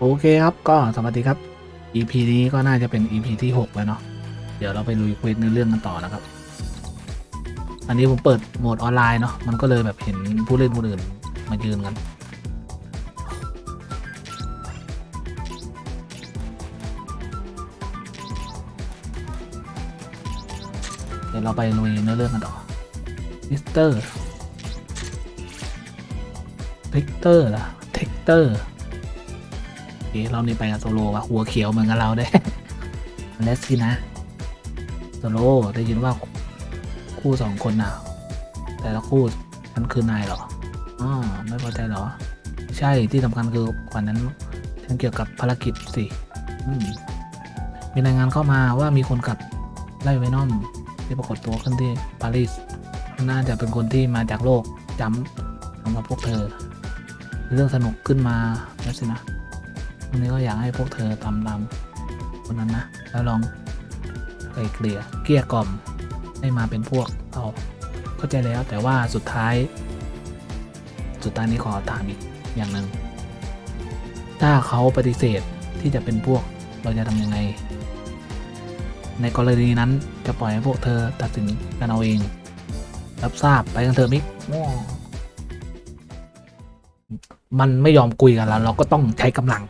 โอเคครับก็สวัสดีครับ EP นี้ก็น่าจะเป็น EP ที่ 6 แล้วเนาะเดี๋ยวเราไปลุยเควสในเรื่องกันต่อนะครับ อันนี้ผมเปิดโหมดออนไลน์เนาะมันก็เลยแบบเห็นผู้เล่นคนอื่นมายืนกันเดี๋ยวเราไปลุยเนื้อเรื่องกันต่อมิสเตอร์เทคเตอร์ล่ะเทคเตอร์ เอ๊ะเรานี่ไปกับโซโลวะหัวเขียวเหมือนกับเราได้เลสสินะโซโลได้ยินว่าคู่สองคนน่ะ แต่ละคู่ฉันคือนายเหรออ๋อไม่พอใจเหรอ ใช่ที่สำคัญคือวันนั้นฉันเกี่ยวกับภารกิจสิมมีรายงานเข้ามาว่ามีคนขับไล่เวนอมที่ปรากฏตัวขึ้นที่ปารีสน่าจะเป็นคนที่มาจากโลกจำสำหรับพวกเธอ เรื่องสนุกขึ้นมาแล้วสินะ วันนี้ก็อยากให้พวกเธอตามตามคนนั้นนะ แล้วลองไกลเกลี่ยเกลี้ยกล่อมให้มาเป็นพวกเราเข้าใจแล้วแต่ว่าสุดท้าย สุดท้ายนี้ขอถามอีกอย่างหนึ่งถ้าเขาปฏิเสธที่จะเป็นพวกเราจะทำยังไง ในกรณีนั้นจะปล่อยให้พวกเธอตัดสินกันเอาเอง รับทราบไปกันเถอะมิกมันไม่ยอมคุยกันแล้ว เราก็ต้องใช้กำลัง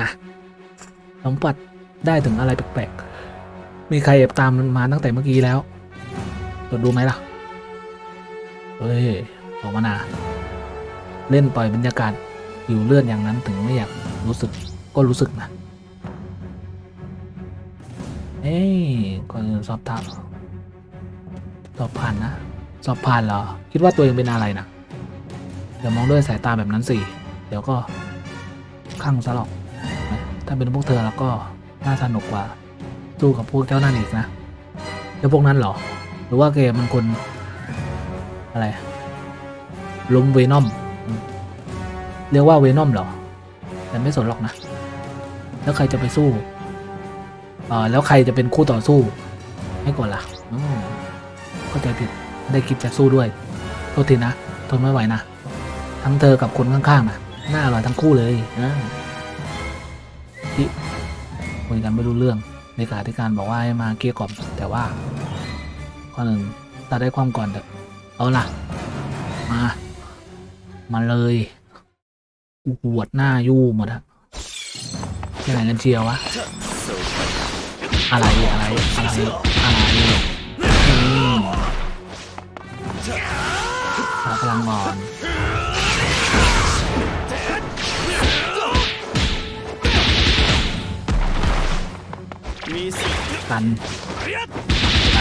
นะสัมผัสได้ถึงอะไรแปลกๆ มีใครแอบตามมาตั้งแต่เมื่อกี้แล้วตรวจดูไหมล่ะ เฮ้ยออกมานาเล่นปล่อยบรรยากาศอยู่เลื่อนอย่างนั้นถึงไม่อยากรู้สึกก็รู้สึกนะ เอ้ยก่อนอื่นสอบถามสอบผ่านนะ สอบผ่านเหรอ คิดว่าตัวเองเป็นอะไรนะเดี๋ยวมองด้วยสายตาแบบนั้นสิ เดี๋ยวก็ข้างซะหรอก ถ้าเป็นพวกเธอแล้วก็น่าสนุกกว่าสู้กับพวกเจ้านั่นอีกนะแล้วพวกนั้นเหรอ หรือว่าเกมมันคนอะไรล้มเวนอมเรียกว่าเวนอมเหรอแต่ไม่สนหรอกนะ แล้วใครจะไปสู้เออแล้วใครจะเป็นคู่ต่อสู้ ให้ก่อนล่ะอืมเข้าใจผิดไม่ได้คิดจะสู้ด้วย โทษทีนะ ทนไม่ไหวนะ ทั้งเธอกับคนข้างๆนะน่าอร่อยทั้งคู่เลยนะ ที่คุยกันไม่รู้เรื่องในขาธิการบอกว่าให้มาเกลี้ยกล่อมแต่ว่าข้อหนึ่งตัดได้ความก่อนเถอะเอาล่ะ มา มาเลยกูปวดหน้ายู่หมดอะที่ไหนกันเชียววะ อะไรอะไรอะไรอะไรอืมขอพลังก่อน ミスกันไป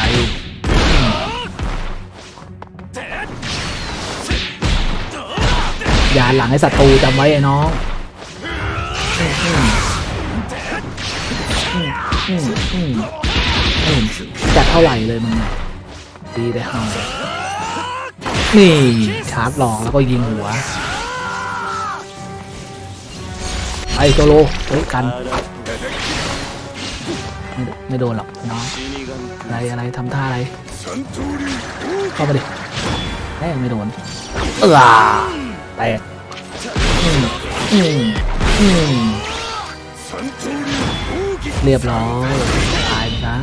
อย่าหลังให้ศัตรูจำไว้ไอ้น้องจัดเท่าไหร่เลยมึงเนี่ยดีได้ห้านี่ชาร์จหลอกแล้วก็ยิงหัวไอโซโลเฮ้ยกัน ไม่ไม่โดนหรอกน้องอะไรอะไรทำท่าอะไรเข้าไปดิแม่ไม่โดนเออแตกอืมอืมอืมเรียบร้อยตายนะ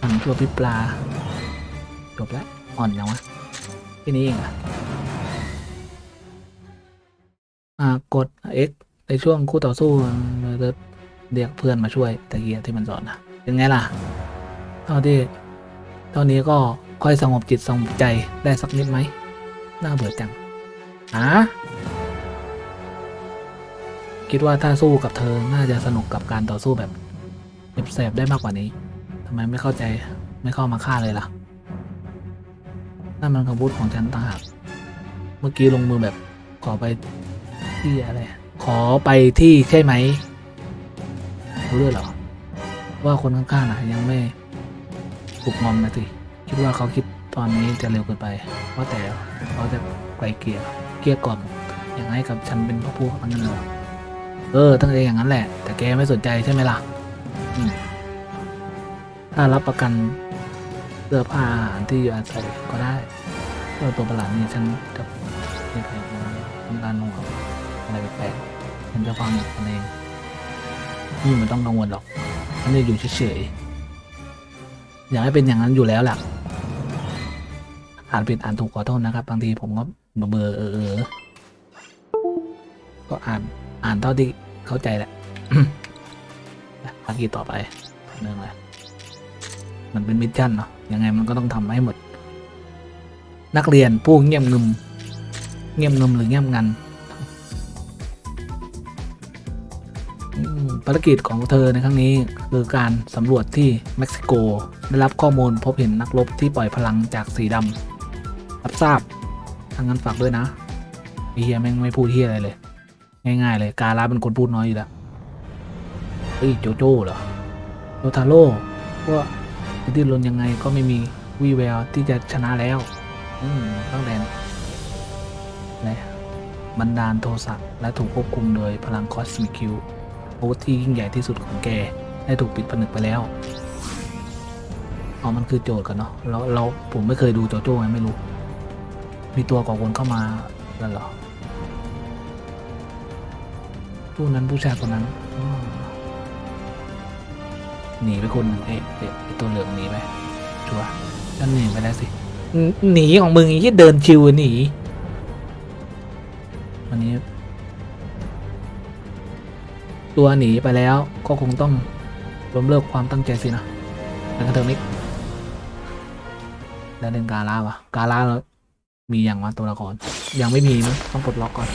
อ่นตัวพี่ปลาจบแล้วอ่อนยังวะที่นี้เองอะอ่ากด X ในช่วงคู่ต่อสู้จะ เรียกเพื่อนมาช่วยตะเกียที่มันสอนนะเป็นไงล่ะ เท่าที่เท่านี้ก็ค่อยสงบจิตสงบใจได้สักนิดไหมน่าเบื่อจังอะคิดว่าถ้าสู้กับเธอน่าจะสนุกกับการต่อสู้แบบแสบๆได้มากกว่านี้ทำไมไม่เข้าใจไม่เข้ามาฆ่าเลยล่ะนั่นมันคำพูดของฉันต่างหากเมื่อกี้ลงมือแบบขอไปที่อะไร ขอไปที่ใช่ไหม รู้ด้วยเหรอ ว่าคนข้างๆนะยังไม่ถูกงอมนะสิคิดว่าเขาคิดตอนนี้จะเร็วเกินไปเพราะแต่เขาจะไกลเกลี่ยเกลี้ยกล่อมอย่างให้กับฉันเป็นพ่อพวกนั้นเหรอเออ ตั้งใจอย่างนั้นแหละ แต่แกไม่สนใจใช่ไหมล่ะถ้ารับประกันเสื้อผ้าอาหารที่อยู่อาศัยก็ได้เจ้าตัวประหลาดนี่ฉันจะไม่แปลกนะทำการหัวอะไรแปลกๆในมันจะฟังมันเอง นี่มันต้องกังวลหรอกมันจะอยู่เฉยๆอยากให้เป็นอย่างนั้นอยู่แล้วล่ะอ่านผิดอ่านถูกขอโทษนะครับ บางทีผมก็เบอร์เออเออก็อ่านอ่านเท่าที่เข้าใจแหละภารกิจต่อไปเรื่องอะไรมันเป็นมิชชั่นเนาะยังไงมันก็ต้องทำให้หมด นักเรียนผู้เงียบงึม เงียบงึมหรือเงียบงัน ภารกิจของเธอในครั้งนี้คือการสำรวจที่เม็กซิโก ได้รับข้อมูลพบเห็นนักรบที่ปล่อยพลังจากสีดำรับทราบทางนั้นฝากด้วยนะเฮียแม่งไม่พูดเฮียอะไรเลย ง่ายๆเลยกาลาเป็นคนพูดน้อยอยู่แล้วเฮ้ยโจโจ้เหรอโรทาโร่ว่าจะดิ้นรนยังไงก็ไม่มีวี่แววที่จะชนะแล้ว อืมตั้งแต่และบันดาลโทสะและถูกควบคุมโดยพลังคอสมิคิว วุธที่ยิ่งใหญ่ที่สุดของแกได้ถูกปิดผนึกไปแล้วอ๋อมันคือโจทย์กันเนาะเราเราผมไม่เคยดูโจโจ้ไงไม่รู้ มีตัวก่อวนเข้ามาแล้วเหรอผู้นั้นผู้ชายคนนั้นหนีไปคนหนึ่งเอ๊ะไอตัวเหลืองหนีไปชัวร์นั่นหนีไปแล้วสิหนีของมึงไอ้ที่เดินชิวหนีวันนี้ ตัวหนีไปแล้วก็คงต้องล้มเลิกความตั้งใจสินะนั่นก็เถอะนิกแล้วเล่นกาลาวะกาลาเรามีอย่างวะตัวละครยังไม่มีมั้งต้องปลดล็อกก่อน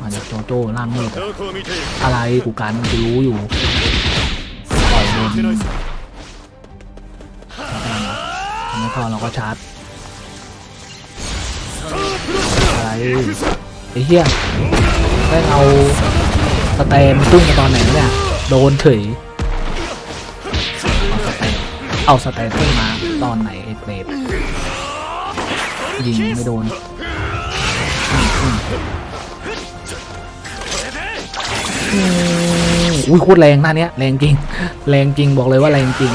มาจากโจโจ้ล่างมืดอะไรกูการกูรู้อยู่ปล่อยโดนแล้วพอเราก็ชาร์จอะไรไอ้เหี้ยได้เอา สเตมตุ้งมาตอนไหนเนี่ยโดนถืยเอาสเตมเอาสเตมพุ่งมาตอนไหนไอ้เปรตยิงไม่โดนอุ้ยโคตรแรงหน้าเนี้ยแรงจริง แรงจริงบอกเลยว่าแรงจริง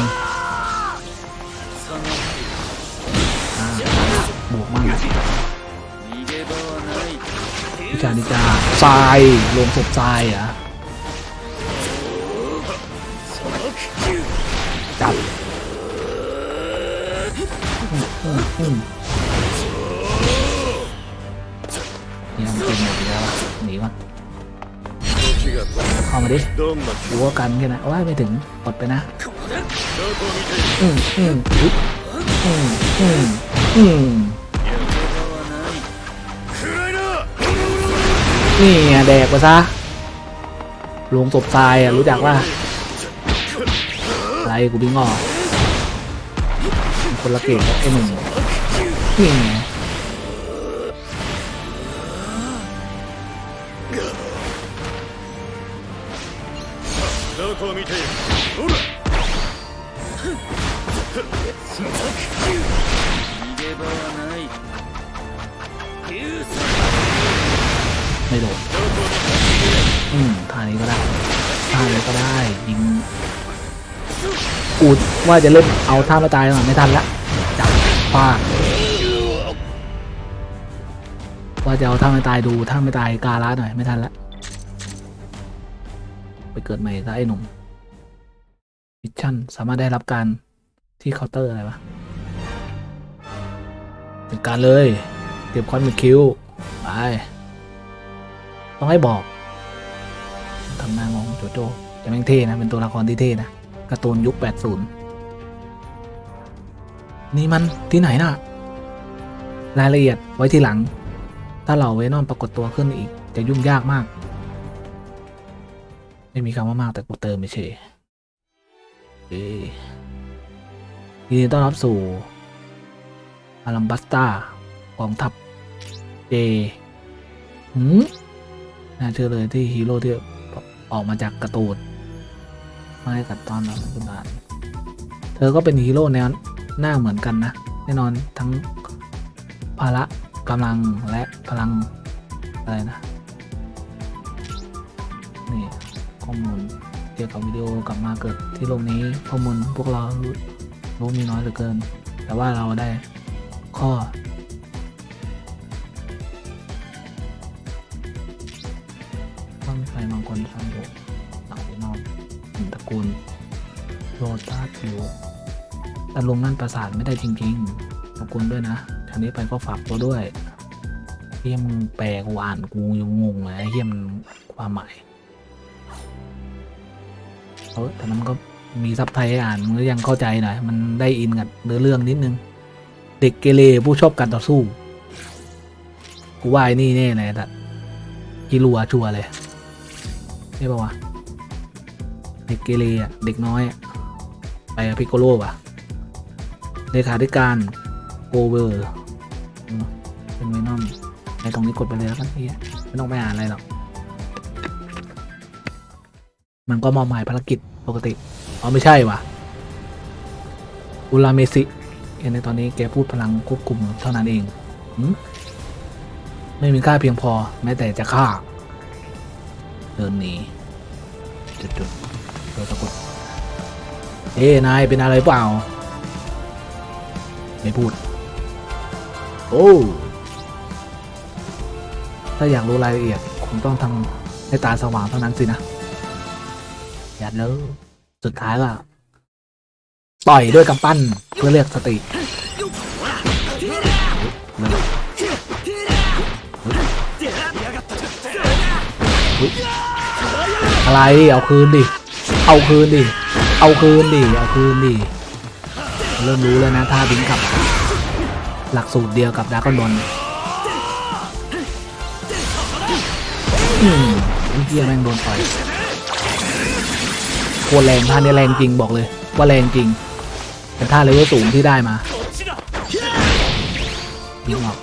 บวกมากดิจาดิจาทรายลงศพทรายอะนี่มันเป็นหมดอีกแล้วอะหนีก่อน 時が止ま เข้ามาดิ るどんな หัวกันแค่นั้นโอ้ยไม่ถึงกดไปนะ どこを見ている อืมอืมอุ๊ยอืมอืมอืม 逃げ場はない暗いな นี่ไงแดกไปซะลงศพทรายอ่ะรู้จักว่าอะไรกูดึงออกคนละเกตกับไอ้หนุ่มนี่ไง どこを見ているほら逃げ場はない ไม่โดน どこを見て อืมท่านี้ก็ได้ท่านี้ก็ได้ ยิงอูดว่าจะเล่นเอาท่ามาตายหน่อยไม่ทันละจับฟาดว่าจะเอาท่าไม่ตายดูท่าไม่ตายกาละหน่อยไม่ทันละ ไปเกิดใหม่ซะไอ้หนุ่มมิชชั่นสามารถได้รับการที่เคาน์เตอร์อะไรวะจัดการเลยเตรียมคอนมิคิวไป ต้องให้บอกทำหน้างงโจโจ้แต่แม่งเท่นะ เป็นตัวละครที่เท่นะการ์ตูนยุค 80 นี่มันที่ไหนน่ะ รายละเอียดไว้ทีหลัง ถ้าเหล่าเวนอนปรากฏตัวขึ้นอีก จะยุ่งยากมาก ไม่มีคำว่ามากแต่กูเติมไม่เฉยเอ้ยยินดีต้อนรับสู่อารัมบัสตากองทัพเจหืมน่าเชื่อเลยที่ฮีโร่ที่ออกมาจากกร์ตูนมาให้กับตอนเราคุณอ่านเธอก็เป็นฮีโร่แนวหน้าเหมือนกันนะ แน่นอนทั้งภาระกำลังและพลังอะไรนะ ข้อมูล เกี่ยวกับวิดีโอกลับมาเกิดที่โลกนี้ข้อมูลพวกเรารู้รู้มีน้อยเหลือเกิน แต่ว่าเราได้ข้อซ่อมไฟบางคนซ่อมอยู่หลังไปนอกหนึ่งตระกูลโรตาคิวแต่ลงนั่นประสานไม่ได้จริงๆขอบคุณด้วยนะทางนี้ไปก็ฝากตัวด้วยเฮียมแปลกูอ่านกูยังงงเลยเฮียมความหมาย เออแต่มันก็มีซับไทยให้อ่านมันก็ยังเข้าใจหน่อยมันได้อินกับเนื้อเรื่องนิดนึง เด็กเกเรผู้ชอบการต่อสู้กูว่าไอ้นี่แน่เลยแต่กิรัวชัวร์เลยใช่ปะวะเด็กเกเรอะเด็กน้อยไปพิโกโลป่ะเลขาธิการโกเวอร์เป็นเวนอมในตรงนี้กดไปเลยแล้วกันพี่ไม่ต้องไปอ่านอะไรหรอก มันก็มอบหมายภารกิจปกติอ๋อไม่ใช่ว่ะอุลาเมซิเห็นในตอนนี้แกพูดพลังควบคุมเท่านั้นเองหืมไม่มีค่าเพียงพอ แม้แต่จะฆ่าเดินหนีจุดๆตัวตะกรุดเอ้นายเป็นอะไรเปล่า ไม่พูด โอ้ถ้าอยากรู้รายละเอียดคงต้องทำให้ตาสว่างเท่านั้นสินะอ ย่าเลยสุดท้ายก็ต่อยด้วยกำปั้นเพื่อเรียกสติอะไร เอาคืนดิ เอาคืนดิ เอาคืนดิ เอาคืนดิ เริ่มรู้แล้วนะท่าบิงกับ หลักสูตรเดียวกับดากอนบอลอืมไอ้เฮียแม่งโดนต่อย คตรแรงท่านี้แรงจริงบอกเลยว่าแรงจริงเป็นท่าเลเวลสูงที่ได้มายิงออก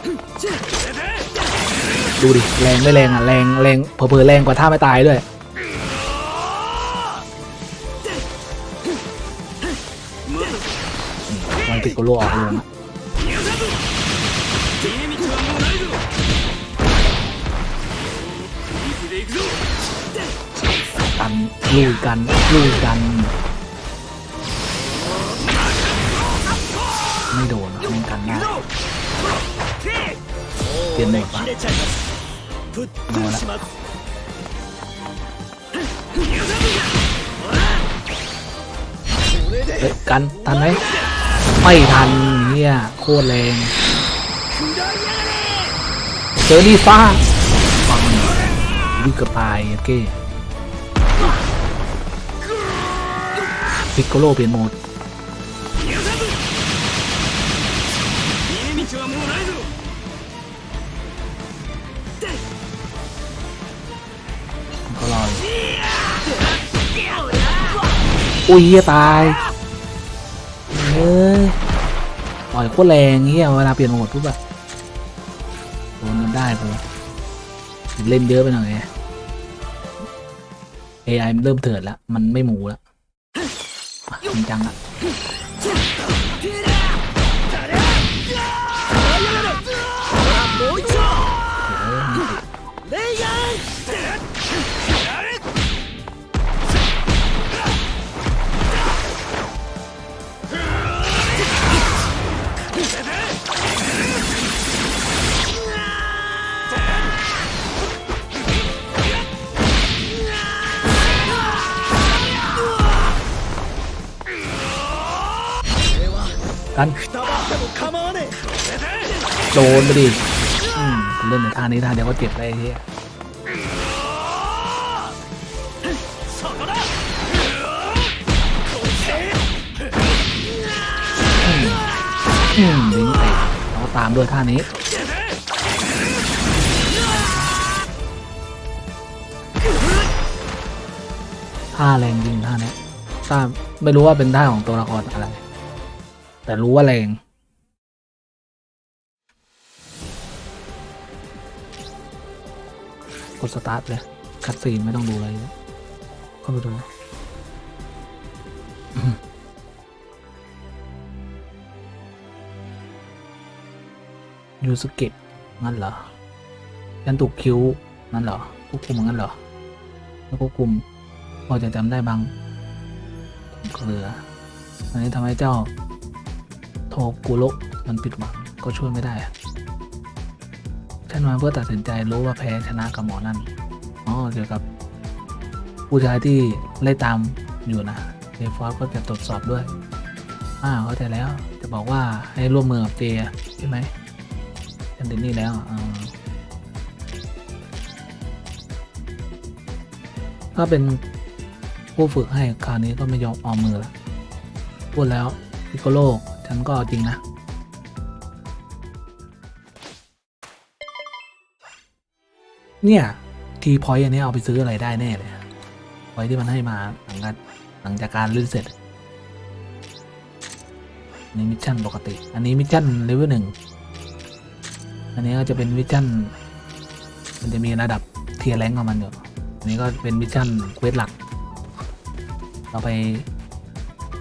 ดูดิแรงไม่แรงอะแรงแรงเผลอๆแรงกว่าท่าไม่ตายด้วยมันติดกโลออกลยนะ ลุยกันลุยกัน ไม่โดนไม่กันได้เปลี่ยนโหมดปะเอาละเฮ้ยกันทันไหมไม่ทันเนี่ยโคตรแรงเจอดีฟ้าฟังวิกระปายโอเค พิกโกโลเปลี่ยนโหมด ก็ลอยอุ้ยเฮียตายเฮ้ยปล่อยโคตรแรงเฮียเวลาเปลี่ยนโหมดปุ๊บแบบโดนกันได้ผมเล่นเยอะไปหน่อย AI เริ่มเถิดแล้ว มันไม่หมูแล้ว อะจ กันโดนไปดิอืมเล่นในท่านี้ท่าเดียวก็เจ็บเลยไอ้เฮียอืมอืมลิงเตะแล้วก็ตามด้วยท่านี้ท่าแรงจริงท่านี้ท่าไม่รู้ว่าเป็นท่าของตัวละครอะไร แต่รู้ว่าแรงกดสตาร์ทเลยคัดซีนไม่ต้องดูอะไรเลยเข้าไปดูยูสเกะงั้นเหรอยันตุกคิ้วนั่นเหรอควบคุมงั้นเหรอแล้วควบคุมพอจะจำได้บางเกลืออันนี้ทำให้เจ้า โทกุโระมันผิดหวังก็ช่วยไม่ได้ฉันมาเพื่อตัดสินใจรู้ว่าแพ้ชนะกับหมอนั่นอ๋อเกี่ยวกับ ผู้ชายที่ไล่ตามอยู่นะเจฟอสก็จะตรวจสอบด้วยอ่าเข้าใจแล้ว จะบอกว่าให้ร่วมมือกับเจใช่ไหมฉันเดนนี่แล้วอ่าถ้าเป็นผู้ฝึกให้คราวนี้ก็ไม่ยอมออมมือละพูดแล้วพิโกโล ฉันก็จริงนะ เนี่ย ทีพอยต์อันนี้เอาไปซื้ออะไรได้แน่เลยพอยที่มันให้มาหลังจากหลังจากการเล่นเสร็จนนี้มิชชั่นปกติ อันนี้มิชชั่นเลเวลหนึ่ง อันนี้ก็จะเป็นมิชชั่น มันจะมีระดับเทียร์แรงของมันอยู่ อันนี้ก็เป็นมิชชั่นเควสหลัก เราไป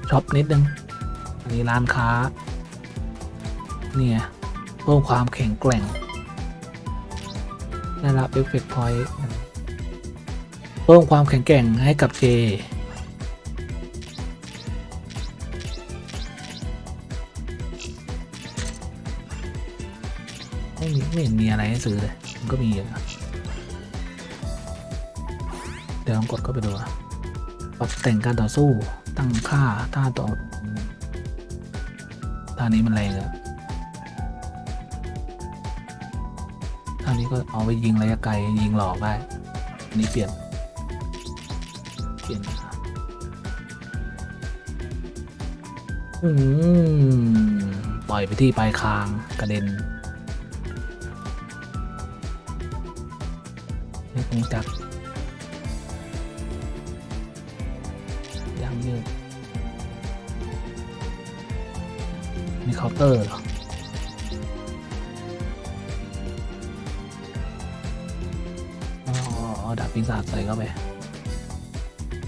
ช็อปนิดนึง อันนี้ร้านค้า เนี่ยเพิ่มความแข็งแกร่ง ได้รับเอฟเฟกต์พอยต์เพิ่มความแข็งแกร่งให้กับเจไม่มีไม่เห็นมีอะไรให้ซื้อเลย มันก็มีอยู่เดี๋ยวลองกดเข้าไปดูปรับแต่งการต่อสู้ตั้งค่าท่าต่อ ท่านี้มันแรงอะท่านี้ก็เอาไปยิงระยะไกลยิงหลอกได้อันนี้เปลี่ยน เปลี่ยนอืมปล่อยไปที่ปลายคางกระเด็นนี่คงจักยังยืด เคาน์เตอร์เหรอเอาดาบปีศาจใส่เข้าไป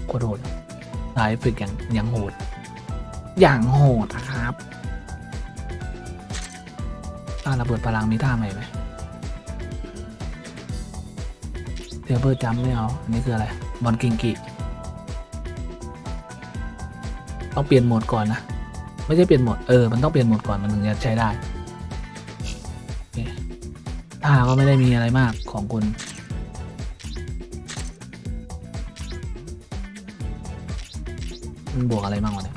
โคตรโหดสายฝึกอย่างอย่างโหด อย่างโหดนะครับท่าระเบิดพลังมีท่าใหม่ไหมเทเบอร์จัมไม่เอา อันนี้คืออะไร บอลกิงกิ ต้องเปลี่ยนโหมดก่อนนะ ไม่ใช่เปลี่ยนโหมดเออมันต้องเปลี่ยนโหมดก่อนมันถึงจะใช้ได้ท่าก็ไม่ได้มีอะไรมากของคุณมันบวกอะไรบ้างวะเนี่ย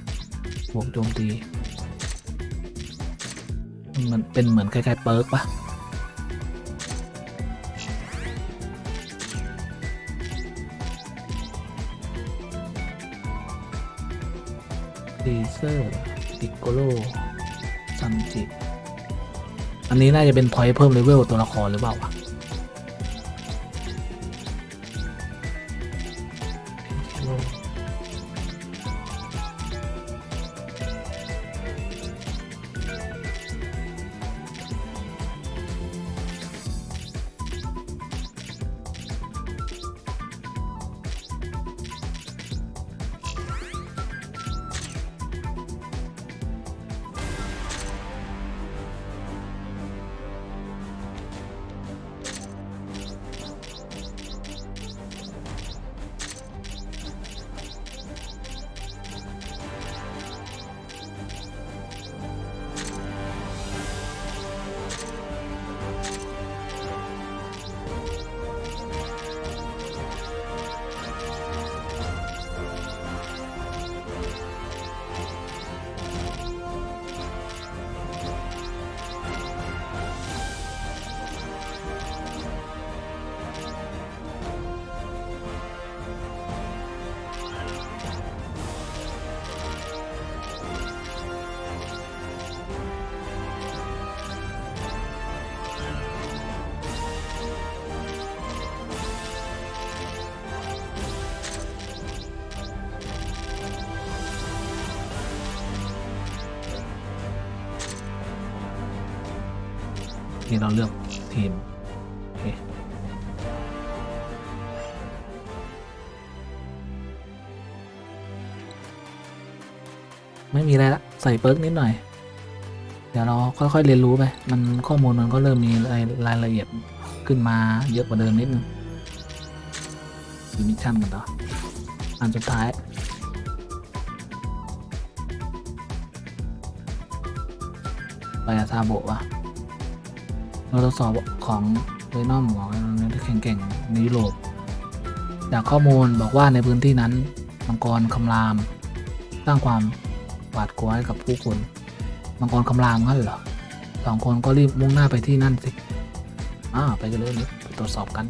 บวกโจมตีมันเป็นเหมือนคล้ายๆเปิร์กปะดีเซอร์ ติโกโลซันจิ อันนี้น่าจะเป็นพอยต์เพิ่มเลเวลตัวละครหรือเปล่าวะ นี่เราเลือกทีมไม่มีอะไรละใส่เปิร์กนิดหน่อย เดี๋ยวเราค่อยๆเรียนรู้ไป มันข้อมูลมันก็เริ่มมีรายรายละเอียดขึ้นมาเยอะกว่าเดิมนิดนึงดูมิชชั่นกันต่ออันสุดท้าย ไปอาซาโบะวะ เราทดสอบของเวนอมของที่แข่งๆในยุโรป จากข้อมูลบอกว่าในพื้นที่นั้นมังกรคำราม สร้างความหวาดกลัวให้กับผู้คนมังกรคำรามงั้นเหรอสองคนก็รีบมุ่งหน้าไปที่นั่นสิอ่าไปกันเลยนี่ไปตรวจสอบกัน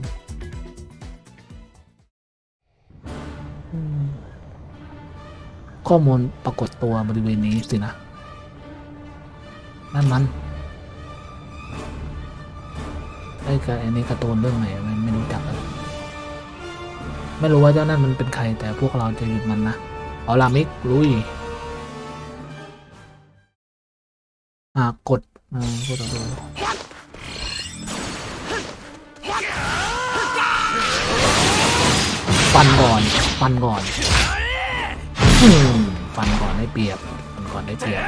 ข้อมูลปรากฏตัวบริเวณนี้สินะ นั่นมัน ไอ้กับไอ้นี่การ์ตูนเรื่องไหนไม่ไม่รู้จักเลยไม่รู้ว่าเจ้านั่นมันเป็นใครแต่พวกเราจะหยุดมันนะเอาลามิกลุยอ่ากดอ่ากดตัวฟันก่อนฟันก่อนฟันก่อนได้เปรียบฟันก่อนได้เปรียบ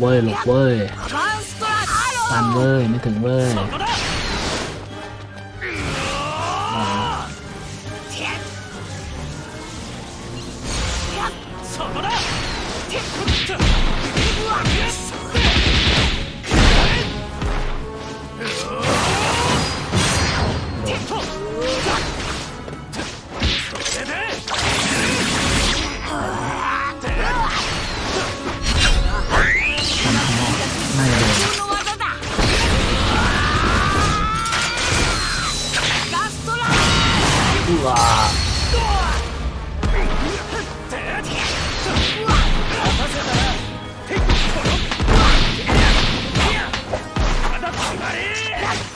เว้ยหลบเว้ยตันเว้ยไม่ถึงเว้ย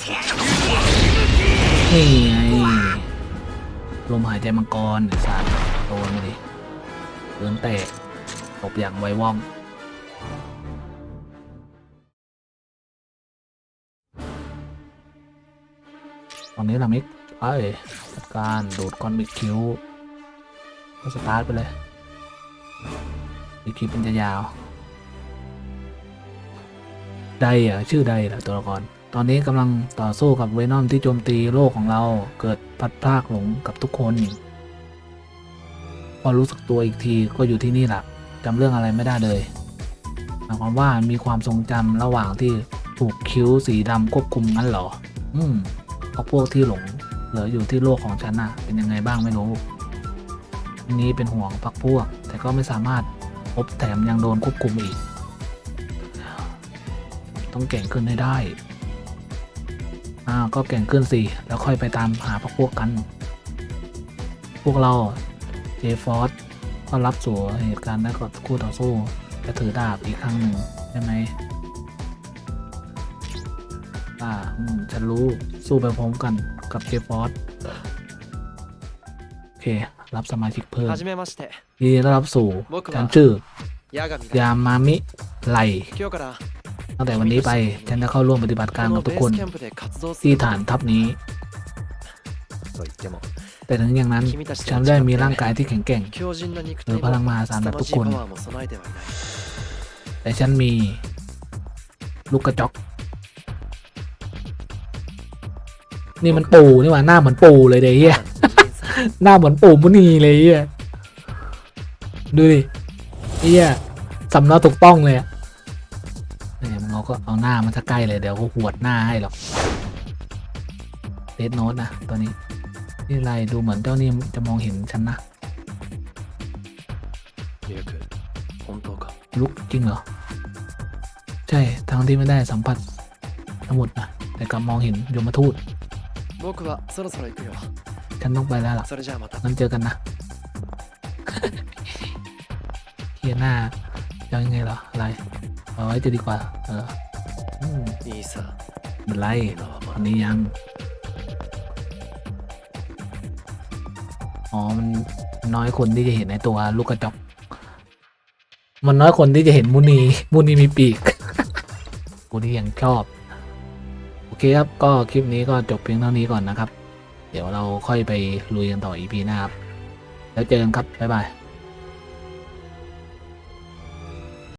นี่ไงลมหายใจมังกรไอ้สัตว์โดนไปดิเดินแตกตบอย่างไวว่อง ตอนนี้เรามิกเอ้ยจัดการดูดก้อนมิกคิวก็สตาร์ทไปเลยมิกคิวเป็นจะยาว ไดอะชื่อได้แหละตัวละคร ตอนนี้กำลังต่อสู้กับเวนอมที่โจมตีโลกของเราเกิดพัดพรากหลงกับทุกคนพอรู้สึกตัวอีกทีก็อยู่ที่นี่แหละจำเรื่องอะไรไม่ได้เลยหมายความว่ามีความทรงจำระหว่างที่ถูกคิ้วสีดำควบคุมงั้นเหรอ อืมเพราะพวกที่หลงเหลืออยู่ที่โลกของฉันน่ะ เป็นยังไงบ้างไม่รู้อันนี้เป็นห่วงพักพวก แต่ก็ไม่สามารถพบแถมยังโดนควบคุมอีก ต้องเก่งขึ้นให้ได้ อ้าก็เก่งขึ้นสิแล้วค่อยไปตามหาพวกพวกกัน พวกเราเจฟอร์สก็รับสู่เหตุการณ์และก็คู่ต่อสู้จะถือดาบอีกครั้งหนึ่งใช่ไหมอ่าฉันรู้สู้ไปพร้อมกันกับเจฟอร์สโอเค รับสมาชิกเพิ่มยินดีต้อนรับสู่ฉันชื่อยามามิไล ตั้งแต่วันนี้ไปฉันจะเข้าร่วมปฏิบัติการกับทุกคนที่ฐานทัพนี้ แต่ถึงอย่างนั้นฉันได้มีร่างกายที่แข็งแกร่งหรือพลังมหาศาลแบบทุกคน แต่ฉันมีลูกกระจกนี่มันปูนี่หว่าหน้าเหมือนปูเลยเด้เฮียหน้าเหมือนปูมุนีเลยเดียดูดิเฮียสำนักถูกต้องเลยอะ เขาก็เอาหน้ามันถ้าใกล้เลยเดี๋ยวเขาหวดหน้าให้หรอกเดดโนตนะตัวนี้นี่ไรดูเหมือนเจ้านี่จะมองเห็นฉันนะลุกจริงเหรอ ใช่ทางที่ไม่ได้สัมผัสสมุดนะแต่กลับมองเห็นยมทูตฉันต้องไปแล้วล่ะนั้นเจอกันนะเฮียหน้ายังไงเหรออะไร เอาไว้จะดีกว่า เอออืม いいさ ไม่เป็นไร 今は ต ま อนนี้ยัง อ๋อ มันน้อยคนที่จะเห็นในตัวลูกกระจอก มันน้อยคนที่จะเห็นมุนี มุนีมีปีก มุนียังชอบ โอเคครับ ก็คลิปนี้ก็จบเพียงเท่านี้ก่อนนะครับ เดี๋ยวเราค่อยไปลุยกันต่ออีพีหน้าครับ แล้วเจอกันครับ บ๊ายบาย